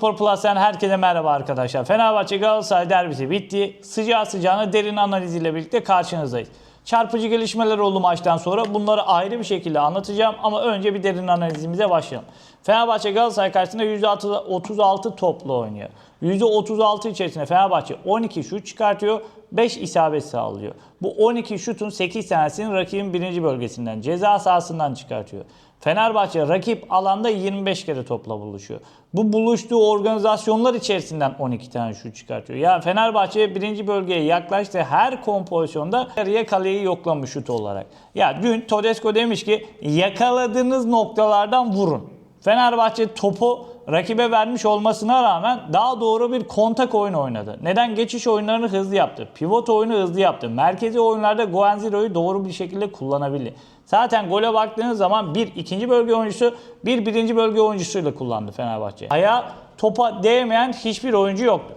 Spor Plus'tan herkese merhaba arkadaşlar. Fenerbahçe Galatasaray derbisi bitti. Sıcağı sıcağına derin analiziyle birlikte karşınızdayız. Çarpıcı gelişmeler oldu maçtan sonra. Bunları ayrı bir şekilde anlatacağım ama önce bir derin analizimize başlayalım. Fenerbahçe Galatasaray karşısında %36 toplu oynuyor. %36 içerisinde Fenerbahçe 12 şut çıkartıyor, 5 isabet sağlıyor. Bu 12 şutun 8 tanesini rakibin birinci bölgesinden, ceza sahasından çıkartıyor. Fenerbahçe rakip alanda 25 kere topla buluşuyor. Bu buluştuğu organizasyonlar içerisinden 12 tane şut çıkartıyor. Ya Fenerbahçe birinci bölgeye yaklaştı her kompozisyonda yarıya kaleyi yoklamış şut olarak. Ya dün Todesco demiş ki yakaladığınız noktalardan vurun. Fenerbahçe topu rakibe vermiş olmasına rağmen daha doğru bir kontak oyunu oynadı. Neden? Geçiş oyunlarını hızlı yaptı. Pivot oyunu hızlı yaptı. Merkezi oyunlarda Guanziro'yu doğru bir şekilde kullanabildi. Zaten gole baktığınız zaman bir ikinci bölge oyuncusu, bir birinci bölge oyuncusuyla kullandı Fenerbahçe. Ayağa topa değmeyen hiçbir oyuncu yoktu.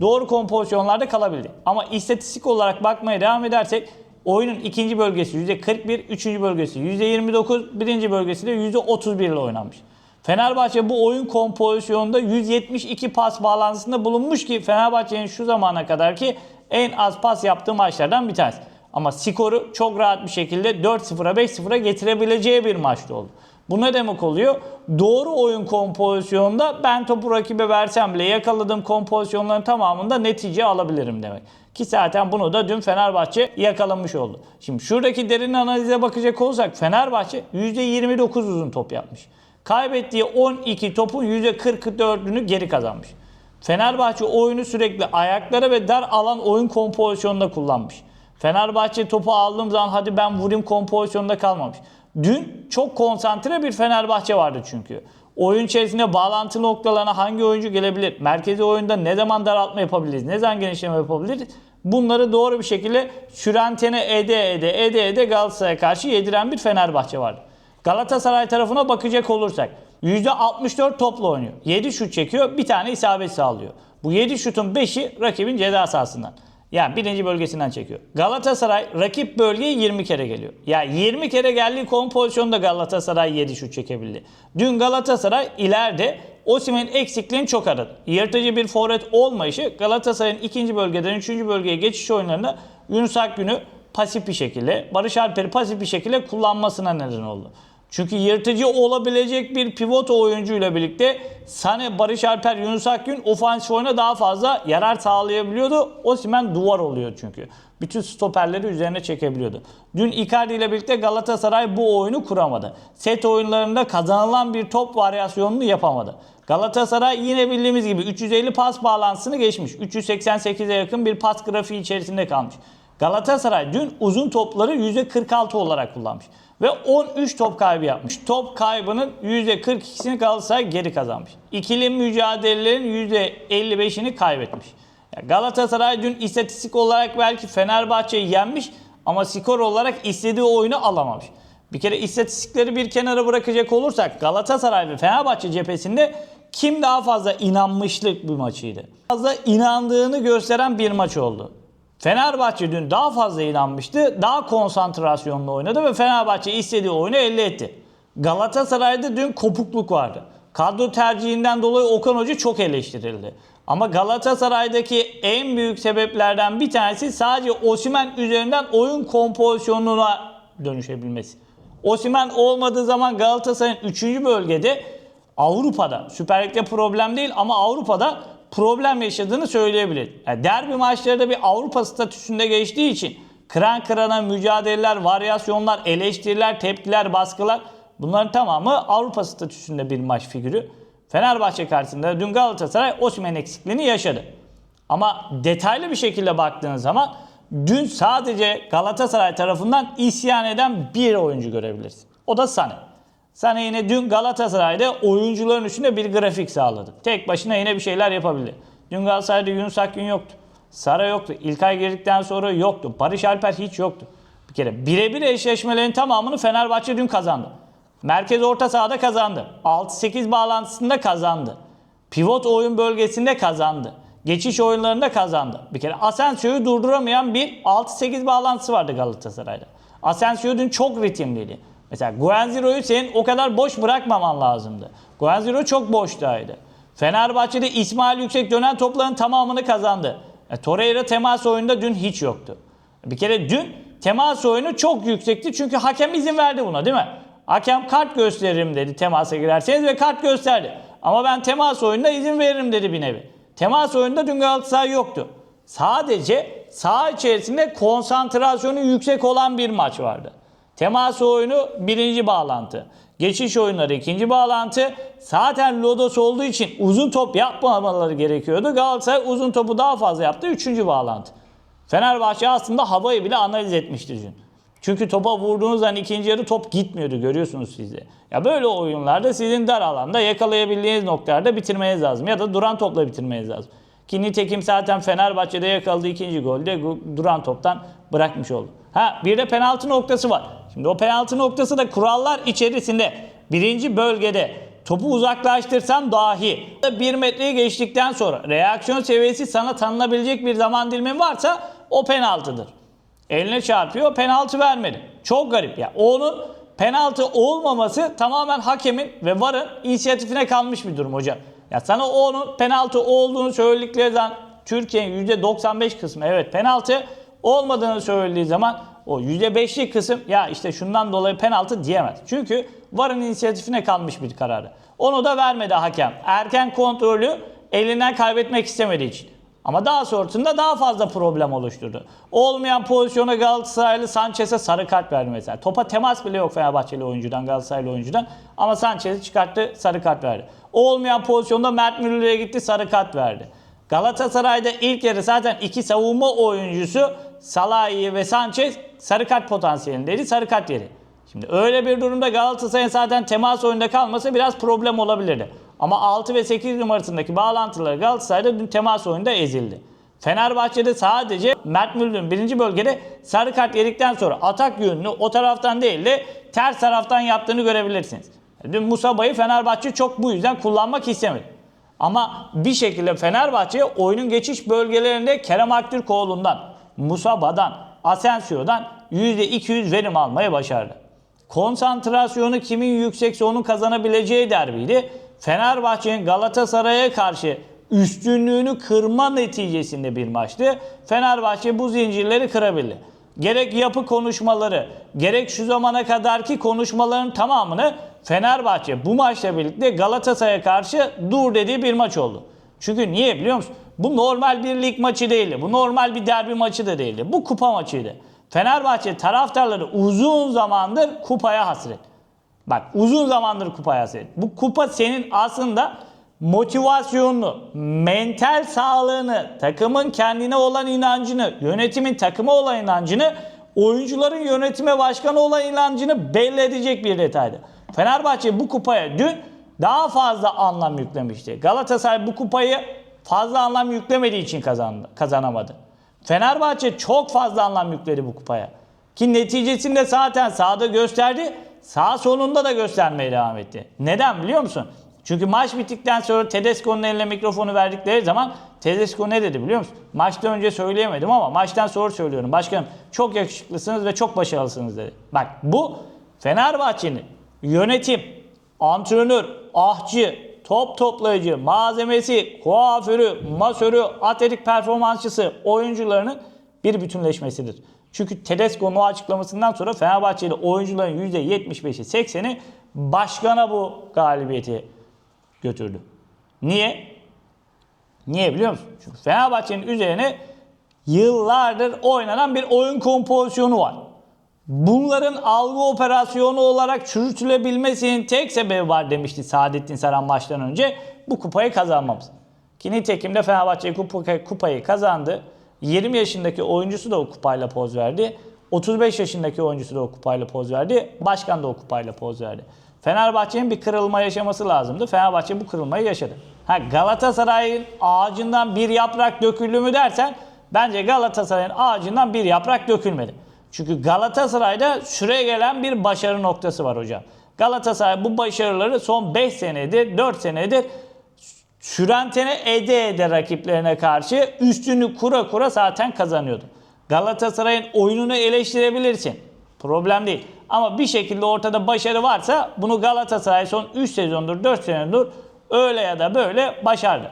Doğru kompozisyonlarda kalabildi. Ama istatistik olarak bakmaya devam edersek oyunun ikinci bölgesi %41, üçüncü bölgesi %29, birinci bölgesi de %31 ile oynanmış. Fenerbahçe bu oyun kompozisyonunda 172 pas bağlantısında bulunmuş ki Fenerbahçe'nin şu zamana kadar ki en az pas yaptığı maçlardan bir tanesi. Ama skoru çok rahat bir şekilde 4-0'a 5-0'a getirebileceği bir maçta oldu. Bu ne demek oluyor? Doğru oyun kompozisyonunda ben topu rakibe versem bile yakaladığım kompozisyonların tamamında netice alabilirim demek. Ki zaten bunu da dün Fenerbahçe yakalamış oldu. Şimdi şuradaki derin analize bakacak olursak Fenerbahçe %29 uzun top yapmış. Kaybettiği 12 topun %44'ünü geri kazanmış. Fenerbahçe oyunu sürekli ayaklara ve dar alan oyun kompozisyonunda kullanmış. Fenerbahçe topu aldığım zaman hadi ben vurayım kompozisyonda kalmamış. Dün çok konsantre bir Fenerbahçe vardı çünkü. Oyun içerisinde bağlantı noktalarına hangi oyuncu gelebilir? Merkezi oyunda ne zaman daraltma yapabiliriz? Ne zaman genişleme yapabiliriz? Bunları doğru bir şekilde sürentene ede ede ede ede Galatasaray'a karşı yediren bir Fenerbahçe vardı. Galatasaray tarafına bakacak olursak %64 topla oynuyor. 7 şut çekiyor, bir tane isabet sağlıyor. Bu 7 şutun 5'i rakibin ceza sahasından. Yani birinci bölgesinden çekiyor. Galatasaray rakip bölgeye 20 kere geliyor. Ya 20 kere geldiği kompozisyonda Galatasaray 7 şut çekebildi. Dün Galatasaray ileride Osimhen'in eksikliğini çok aradı. Yırtıcı bir forvet olmayışı Galatasaray'ın ikinci bölgeden üçüncü bölgeye geçiş oyunlarında Yunus Akgün'ü pasif bir şekilde, Barış Alper'i pasif bir şekilde kullanmasına neden oldu. Çünkü yırtıcı olabilecek bir pivot oyuncuyla birlikte Sane, Barış Alper, Yunus Akgün ofansif oyuna daha fazla yarar sağlayabiliyordu. Osimhen duvar oluyor çünkü. Bütün stoperleri üzerine çekebiliyordu. Dün Icardi ile birlikte Galatasaray bu oyunu kuramadı. Set oyunlarında kazanılan bir top varyasyonunu yapamadı. Galatasaray yine bildiğimiz gibi 350 pas bağlantısını geçmiş. 388'e yakın bir pas grafiği içerisinde kalmış. Galatasaray dün uzun topları %46 olarak kullanmış. Ve 13 top kaybı yapmış. Top kaybının %42'sini Galatasaray geri kazanmış. İkili mücadelelerin %55'ini kaybetmiş. Galatasaray dün istatistik olarak belki Fenerbahçe'yi yenmiş ama skor olarak istediği oyunu alamamış. Bir kere istatistikleri bir kenara bırakacak olursak Galatasaray ve Fenerbahçe cephesinde kim daha fazla inanmışlık bir maçıydı. Fazla inandığını gösteren bir maç oldu. Fenerbahçe dün daha fazla inanmıştı. Daha konsantrasyonlu oynadı ve Fenerbahçe istediği oyunu elde etti. Galatasaray'da dün kopukluk vardı. Kadro tercihinden dolayı Okan Hoca çok eleştirildi. Ama Galatasaray'daki en büyük sebeplerden bir tanesi sadece Osimhen üzerinden oyun kompozisyonuna dönüşebilmesi. Osimhen olmadığı zaman Galatasaray'ın 3. bölgede Avrupa'da Süper Lig'de problem değil ama Avrupa'da problem yaşadığını söyleyebilir. Yani derbi maçları da bir Avrupa statüsünde geçtiği için kıran kırana mücadeleler, varyasyonlar, eleştiriler, tepkiler, baskılar bunların tamamı Avrupa statüsünde bir maç figürü. Fenerbahçe karşısında dün Galatasaray Osimhen eksikliğini yaşadı. Ama detaylı bir şekilde baktığınız zaman dün sadece Galatasaray tarafından isyan eden bir oyuncu görebilirsin. O da Sané. Sané yine dün Galatasaray'da oyuncuların üstünde bir grafik sağladı. Tek başına yine bir şeyler yapabildi. Dün Galatasaray'da Yunus Akgün yoktu. Sara yoktu. İlkay girdikten sonra yoktu. Barış Alper hiç yoktu. Bir kere birebir eşleşmelerin tamamını Fenerbahçe dün kazandı. Merkez orta sahada kazandı. 6-8 bağlantısında kazandı. Pivot oyun bölgesinde kazandı. Geçiş oyunlarında kazandı. Bir kere Asensio'yu durduramayan bir 6-8 bağlantısı vardı Galatasaray'da. Asensio dün çok ritimliydi. Mesela Guenziro'yu senin o kadar boş bırakmaman lazımdı. Guenziro çok boştaydı. Fenerbahçe'de İsmail Yüksek dönen topların tamamını kazandı. E, Torreira temas oyunda dün hiç yoktu. Bir kere dün temas oyunu çok yüksekti çünkü hakem izin verdi buna değil mi? Hakem kart gösteririm dedi temasa girerseniz ve kart gösterdi. Ama ben temas oyununda izin veririm dedi bir nevi. Temas oyununda dün Galatasaray yoktu. Sadece saha içerisinde konsantrasyonu yüksek olan bir maç vardı. Temas oyunu birinci bağlantı. Geçiş oyunları ikinci bağlantı. Zaten Lodos olduğu için uzun top yapmamaları gerekiyordu. Galatasaray uzun topu daha fazla yaptı. Üçüncü bağlantı. Fenerbahçe aslında havayı bile analiz etmişti dün. Çünkü topa vurduğunuz zaman ikinci yarı top gitmiyordu görüyorsunuz siz de. Ya böyle oyunlarda sizin dar alanda yakalayabildiğiniz noktalarda bitirmeniz lazım. Ya da duran topla bitirmeniz lazım. Ki nitekim zaten Fenerbahçe'de yakaladığı ikinci golde duran toptan bırakmış oldu. Ha bir de penaltı noktası var. Şimdi o penaltı noktası da kurallar içerisinde birinci bölgede topu uzaklaştırsam dahi bir metreyi geçtikten sonra reaksiyon seviyesi sana tanınabilecek bir zaman dilimi varsa o penaltıdır. Eline çarpıyor penaltı vermedi. Çok garip ya. Onun penaltı olmaması tamamen hakemin ve VAR'ın inisiyatifine kalmış bir durum hocam. Ya sana onun penaltı olduğunu söyledikleri zaman Türkiye'nin %95 kısmı evet penaltı olmadığını söylediği zaman o %5'lik kısım ya işte şundan dolayı penaltı diyemez. Çünkü VAR'ın inisiyatifine kalmış bir kararı. Onu da vermedi hakem. Erken kontrolü elinden kaybetmek istemediği için. Ama daha sonrasında daha fazla problem oluşturdu. Olmayan pozisyona Galatasaraylı Sanchez'e sarı kart verdi mesela. Topa temas bile yok Fenerbahçeli oyuncudan, Galatasaraylı oyuncudan. Ama Sanchez'i çıkarttı, sarı kart verdi. Olmayan pozisyonda Mert Müldür'e gitti, sarı kart verdi. Galatasaray'da ilk yarı zaten iki savunma oyuncusu Salahi ve Sanchez sarı kart potansiyelindeydi, sarı kart yedi. Şimdi öyle bir durumda Galatasaray'ın zaten temas oyunda kalması biraz problem olabilirdi. Ama 6 ve 8 numarasındaki bağlantıları Galatasaray'da dün temas oyunda ezildi. Fenerbahçe'de sadece Mert Müldür'ün birinci bölgede sarı kart yedikten sonra atak yönünü o taraftan değil de ters taraftan yaptığını görebilirsiniz. Dün Musaba'yı Fenerbahçe çok bu yüzden kullanmak istemedi. Ama bir şekilde Fenerbahçe oyunun geçiş bölgelerinde Kerem Aktürkoğlu'ndan, Musaba'dan, Asensio'dan %200 verim almayı başardı. Konsantrasyonu kimin yüksekse onun kazanabileceği derbiydi. Fenerbahçe'nin Galatasaray'a karşı üstünlüğünü kırma neticesinde bir maçtı. Fenerbahçe bu zincirleri kırabildi. Gerek yapı konuşmaları, gerek şu zamana kadarki konuşmaların tamamını Fenerbahçe bu maçla birlikte Galatasaray'a karşı dur dediği bir maç oldu. Çünkü niye biliyor musun? Bu normal bir lig maçı değildi. Bu normal bir derbi maçı da değildi. Bu kupa maçıydı. Fenerbahçe taraftarları uzun zamandır kupaya hasret. Bak uzun zamandır kupaya hasret. Bu kupa senin aslında motivasyonunu, mental sağlığını, takımın kendine olan inancını, yönetimin takıma olan inancını, oyuncuların yönetime başkanı olan inancını belli edecek bir detaydı. Fenerbahçe bu kupaya dün daha fazla anlam yüklemişti. Galatasaray bu kupayı fazla anlam yüklemediği için kazandı, kazanamadı. Fenerbahçe çok fazla anlam yükledi bu kupaya. Ki neticesinde zaten sahada gösterdi. Sağ sonunda da göstermeye devam etti. Neden biliyor musun? Çünkü maç bittikten sonra Tedesco'nun eline mikrofonu verdikleri zaman Tedesco ne dedi biliyor musun? Maçtan önce söyleyemedim ama maçtan sonra söylüyorum. Başkanım çok yakışıklısınız ve çok başarılısınız dedi. Bak bu Fenerbahçe'nin yönetim, antrenör, ahçı, top toplayıcı, malzemesi, kuaförü, masörü, atletik performansçısı, oyuncularının bir bütünleşmesidir. Çünkü Tedesco'nun o açıklamasından sonra Fenerbahçeli oyuncuların %75'i 80'i başkana bu galibiyeti götürdü. Niye? Niye biliyor musun? Çünkü Fenerbahçe'nin üzerine yıllardır oynanan bir oyun kompozisyonu var. Bunların algı operasyonu olarak çürütülebilmesinin tek sebebi var demişti Saadettin Saran maçtan önce. Bu kupayı kazanmamız. Ki nitekim de Fenerbahçe kupa- kupayı kazandı. 20 yaşındaki oyuncusu da o kupayla poz verdi. 35 yaşındaki oyuncusu da o kupayla poz verdi. Başkan da o kupayla poz verdi. Fenerbahçe'nin bir kırılma yaşaması lazımdı. Fenerbahçe bu kırılmayı yaşadı. Ha Galatasaray'ın ağacından bir yaprak döküldü mü dersen bence Galatasaray'ın ağacından bir yaprak dökülmedi. Çünkü Galatasaray'da süre gelen bir başarı noktası var hocam. Galatasaray bu başarıları son 5 senedir, 4 senedir sürentene ede ede rakiplerine karşı üstünü kura kura zaten kazanıyordu. Galatasaray'ın oyununu eleştirebilirsin. Problem değil. Ama bir şekilde ortada başarı varsa bunu Galatasaray son 3 sezondur, 4 senedir öyle ya da böyle başardı.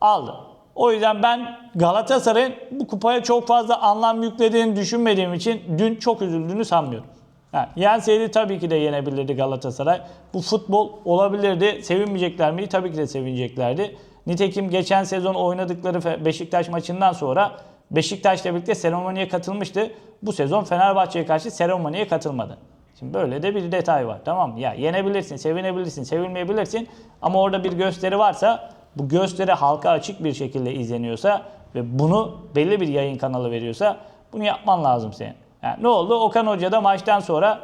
Aldı. O yüzden ben Galatasaray'ın bu kupaya çok fazla anlam yüklediğini düşünmediğim için dün çok üzüldüğünü sanmıyorum. Ha, yenseydi tabii ki de yenebilirdi Galatasaray. Bu futbol olabilirdi. Sevinmeyecekler miydi? Tabii ki de sevineceklerdi. Nitekim geçen sezon oynadıkları Beşiktaş maçından sonra Beşiktaş'la birlikte seremoniye katılmıştı. Bu sezon Fenerbahçe'ye karşı seremoniye katılmadı. Şimdi böyle de bir detay var tamam mı? Ya yenebilirsin, sevinebilirsin, sevilmeyebilirsin ama orada bir gösteri varsa bu gösteri halka açık bir şekilde izleniyorsa ve bunu belli bir yayın kanalı veriyorsa bunu yapman lazım senin. Yani ne oldu? Okan Hoca da maçtan sonra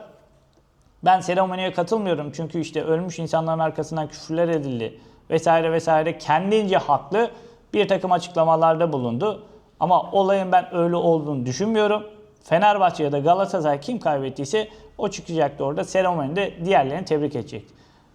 ben seremoniye katılmıyorum çünkü işte ölmüş insanların arkasından küfürler edildi vesaire vesaire kendince haklı bir takım açıklamalarda bulundu. Ama olayın ben öyle olduğunu düşünmüyorum. Fenerbahçe ya da Galatasaray kim kaybettiyse o çıkacaktı orada seremonide diğerlerini tebrik edecek.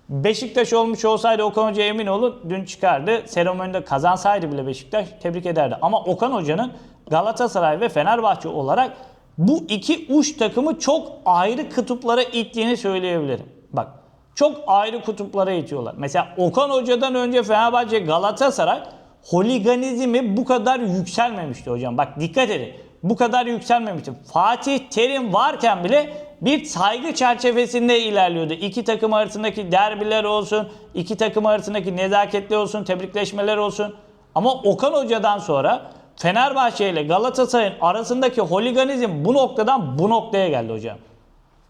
Beşiktaş olmuş olsaydı Okan Hoca emin olun dün çıkardı. Seremonide kazansaydı bile Beşiktaş tebrik ederdi. Ama Okan Hoca'nın Galatasaray ve Fenerbahçe olarak bu iki uç takımı çok ayrı kutuplara ittiğini söyleyebilirim. Bak çok ayrı kutuplara itiyorlar. Mesela Okan Hoca'dan önce Fenerbahçe Galatasaray holiganizmi bu kadar yükselmemişti hocam. Bak dikkat edin. Bu kadar yükselmemişti. Fatih Terim varken bile bir saygı çerçevesinde ilerliyordu. İki takım arasındaki derbiler olsun, iki takım arasındaki nezaketli olsun, tebrikleşmeler olsun. Ama Okan Hoca'dan sonra Fenerbahçe ile Galatasaray'ın arasındaki holiganizm bu noktadan bu noktaya geldi hocam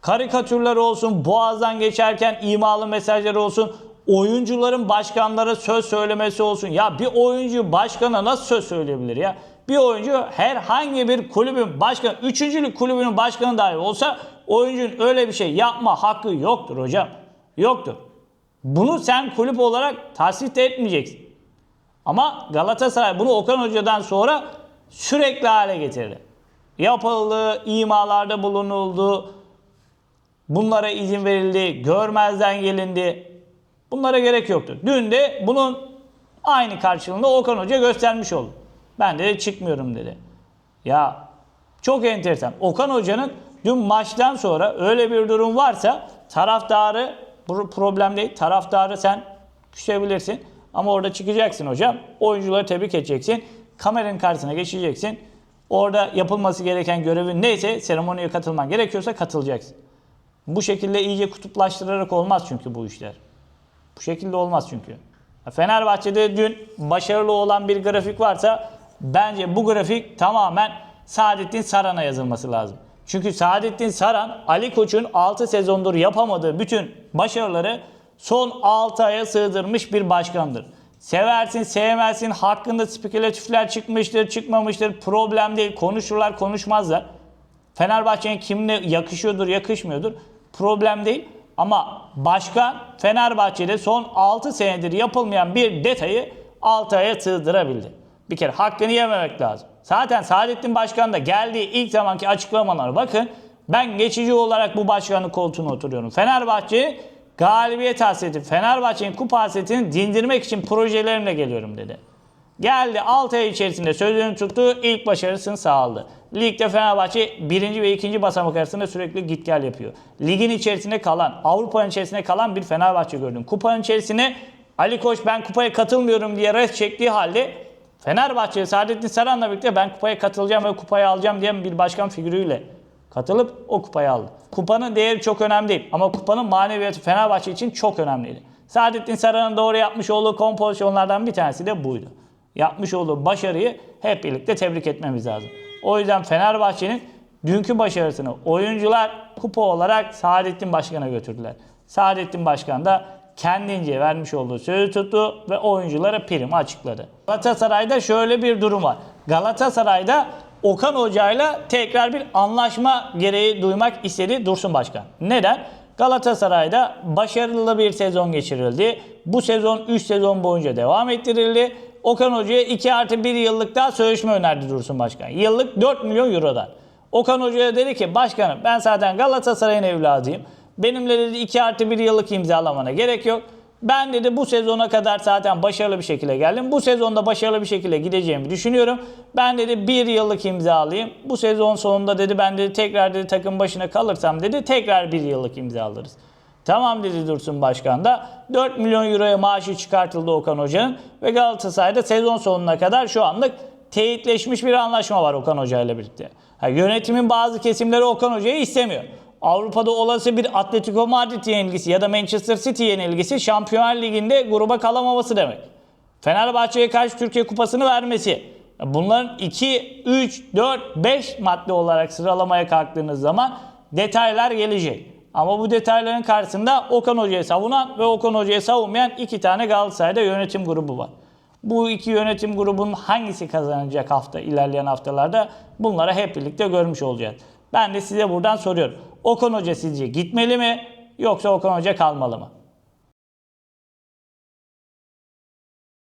karikatürler olsun, boğazdan geçerken imalı mesajlar olsun, oyuncuların başkanlara söz söylemesi olsun. Ya bir oyuncu başkana nasıl söz söyleyebilir ya? Bir oyuncu herhangi bir kulübün başkanı, üçüncülük kulübünün başkanı dahi olsa oyuncunun öyle bir şey yapma hakkı yoktur hocam. Yoktur. Bunu sen kulüp olarak tasvip de etmeyeceksin. Ama Galatasaray bunu Okan Hoca'dan sonra sürekli hale getirdi. Yapıldı, imalarda bulunuldu, Bunlara izin verildi, görmezden gelindi. Bunlara gerek yoktu. Dün de bunun aynı karşılığını Okan Hoca göstermiş oldu. Ben de çıkmıyorum dedi. Ya çok enteresan. Okan Hoca'nın dün maçtan sonra öyle bir durum varsa taraftarı problem değil. Taraftarı sen küsebilirsin. Ama orada çıkacaksın hocam. Oyuncuları tebrik edeceksin. Kameranın karşısına geçeceksin. Orada yapılması gereken görevin neyse seremoniye katılman gerekiyorsa katılacaksın. Bu şekilde iyice kutuplaştırarak olmaz çünkü bu işler. Bu şekilde olmaz çünkü. Fenerbahçe'de dün başarılı olan bir grafik varsa bence bu grafik tamamen Saadettin Saran'a yazılması lazım. Çünkü Saadettin Saran Ali Koç'un 6 sezondur yapamadığı bütün başarıları son 6 aya sığdırmış bir başkandır. Seversin, sevmezsin, hakkında spekülatifler çıkmıştır, çıkmamıştır. Problem değil. Konuşurlar, konuşmazlar. Fenerbahçe'nin kimine yakışıyordur, yakışmıyordur. Problem değil. Ama başkan Fenerbahçe'de son 6 senedir yapılmayan bir detayı 6 aya sığdırabildi. Bir kere hakkını yememek lazım. Zaten Saadettin Başkan da geldiği ilk zamanki açıklamalara bakın. Ben geçici olarak bu başkanlık koltuğuna oturuyorum. Fenerbahçe galibiyet hasreti, Fenerbahçe'nin kupa hasretini dindirmek için projelerimle geliyorum dedi. Geldi 6 ay içerisinde sözünü tuttu, ilk başarısını sağladı. Ligde Fenerbahçe birinci ve ikinci basamak arasında sürekli git gel yapıyor. Ligin içerisinde kalan, Avrupa'nın içerisinde kalan bir Fenerbahçe gördüm. Kupanın içerisine Ali Koç ben kupaya katılmıyorum diye res çektiği halde Fenerbahçe Saadettin Saran'la birlikte ben kupaya katılacağım ve kupayı alacağım diyen bir başkan figürüyle katılıp o kupayı aldı. Kupanın değeri çok önemli değil ama kupanın maneviyatı Fenerbahçe için çok önemliydi. Saadettin Saran'ın doğru yapmış olduğu kompozisyonlardan bir tanesi de buydu. Yapmış olduğu başarıyı hep birlikte tebrik etmemiz lazım. O yüzden Fenerbahçe'nin dünkü başarısını oyuncular kupa olarak Saadettin Başkan'a götürdüler. Saadettin Başkan da kendince vermiş olduğu sözü tuttu ve oyunculara primi açıkladı. Galatasaray'da şöyle bir durum var. Galatasaray'da Okan Hoca'yla tekrar bir anlaşma gereği duymak istedi Dursun Başkan. Neden? Galatasaray'da başarılı bir sezon geçirildi. Bu sezon 3 sezon boyunca devam ettirildi. Okan Hoca'ya 2 artı 1 yıllık daha sözleşme önerdi Dursun Başkan. Yıllık 4 milyon eurodan. Okan Hoca'ya dedi ki başkanım ben zaten Galatasaray'ın evladıyım. Benimle dedi 2 artı 1 yıllık imzalamana gerek yok. Ben dedi bu sezona kadar zaten başarılı bir şekilde geldim. Bu sezonda başarılı bir şekilde gideceğimi düşünüyorum. Ben dedi bir yıllık imzalayayım. Bu sezon sonunda dedi ben dedi tekrar dedi takım başına kalırsam dedi tekrar bir yıllık imzalarız. Tamam dedi Dursun Başkan da. 4 milyon euroya maaşı çıkartıldı Okan Hoca'nın ve Galatasaray'da sezon sonuna kadar şu anlık teyitleşmiş bir anlaşma var Okan Hoca ile birlikte. Ha, yönetimin bazı kesimleri Okan Hoca'yı istemiyor. Avrupa'da olası bir Atletico Madrid yenilgisi ya da Manchester City yenilgisi Şampiyonlar Ligi'nde gruba kalamaması demek. Fenerbahçe'ye karşı Türkiye Kupası'nı vermesi. Bunların 2, 3, 4, 5 madde olarak sıralamaya kalktığınız zaman detaylar gelecek. Ama bu detayların karşısında Okan Hoca'yı savunan ve Okan Hoca'yı savunmayan iki tane Galatasaray'da yönetim grubu var. Bu iki yönetim grubunun hangisi kazanacak hafta ilerleyen haftalarda bunlara hep birlikte görmüş olacağız. Ben de size buradan soruyorum. Okan Hoca sizce gitmeli mi yoksa Okan Hoca kalmalı mı?